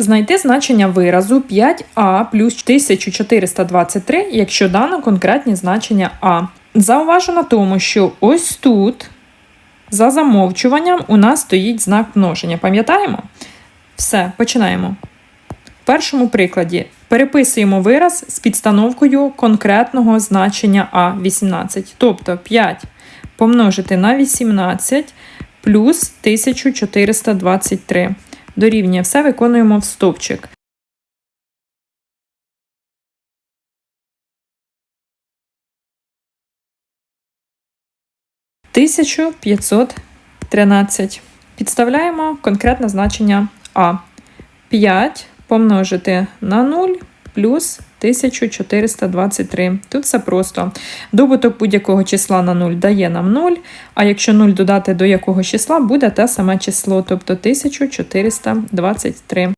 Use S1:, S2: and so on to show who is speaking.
S1: Знайти значення виразу 5а плюс 1423, якщо дано конкретні значення а. Зауважу на тому, що ось тут за замовчуванням у нас стоїть знак множення. Пам'ятаємо? Все, починаємо. В першому прикладі переписуємо вираз з підстановкою конкретного значення а 18. Тобто 5 помножити на 18 плюс 1423. Дорівнює все виконуємо в стовпчик. Тисячу п'ятсот тринадцять. Підставляємо конкретне значення А. 5 помножити на 0 плюс 1423. Тут все просто. Добуток будь-якого числа на 0 дає нам 0, а якщо 0 додати до якого числа, буде те саме число, тобто 1423.